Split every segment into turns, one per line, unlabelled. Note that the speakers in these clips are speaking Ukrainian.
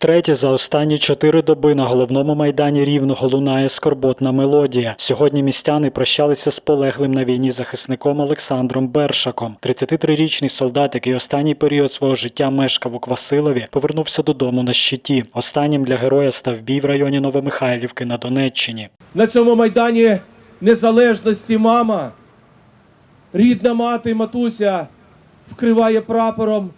Втретє за останні чотири доби на головному майдані Рівного лунає скорботна мелодія. Сьогодні містяни прощалися з полеглим на війні захисником Олександром Бершаком. 33-річний солдат, який останній період свого життя мешкав у Квасилові, повернувся додому на щиті. Останнім для героя став бій в районі Новомихайлівки на Донеччині.
на цьому майдані незалежності мама, рідна мати матуся вкриває прапором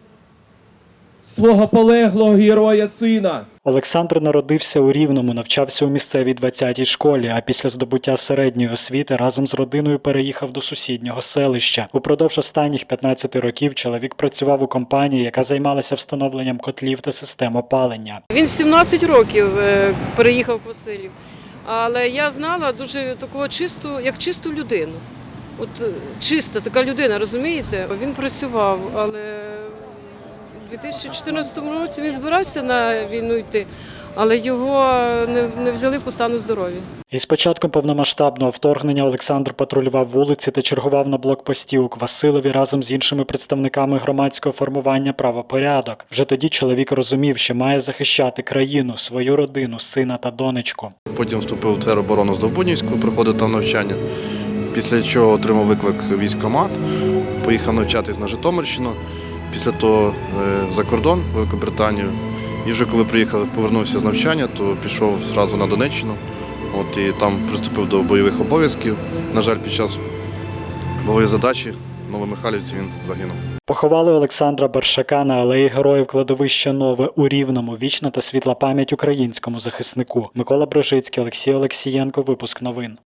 свого полеглого героя сина.
Олександр народився у Рівному, навчався у місцевій 20-й школі, а після здобуття середньої освіти разом з родиною переїхав до сусіднього селища. Упродовж останніх 15 років чоловік працював у компанії, яка займалася встановленням котлів та систем опалення.
Він в 17 років е, переїхав в Василів. Але я знала дуже такого чисту, як чисту людину. От е, чиста така людина, розумієте? Він працював, але 2014 році він збирався на війну йти, але його не, не взяли по стану здоров'я.
Із початком повномасштабного вторгнення Олександр патрулював вулиці та чергував на блокпості у Квасилові разом з іншими представниками громадського формування правопорядок. Вже тоді чоловік розумів, що має захищати країну, свою родину, сина та донечку.
Потім вступив в тероборону Здобуднівську, проходив там навчання. Після чого отримав виклик військкомат, поїхав навчатись на Житомирщину, після того е, за кордон, в Великобританію. І вже коли приїхав, повернувся з навчання, то пішов зразу на Донеччину. От і там приступив до бойових обов'язків. На жаль, під час бойової задачі в Новомихайлівці він загинув.
Поховали Олександра Бершака на алеї Героїв кладовища Нове у Рівному. Вічна та світла пам'ять українському захиснику. Микола Брижицький, Олексій Олексієнко. Випуск новин.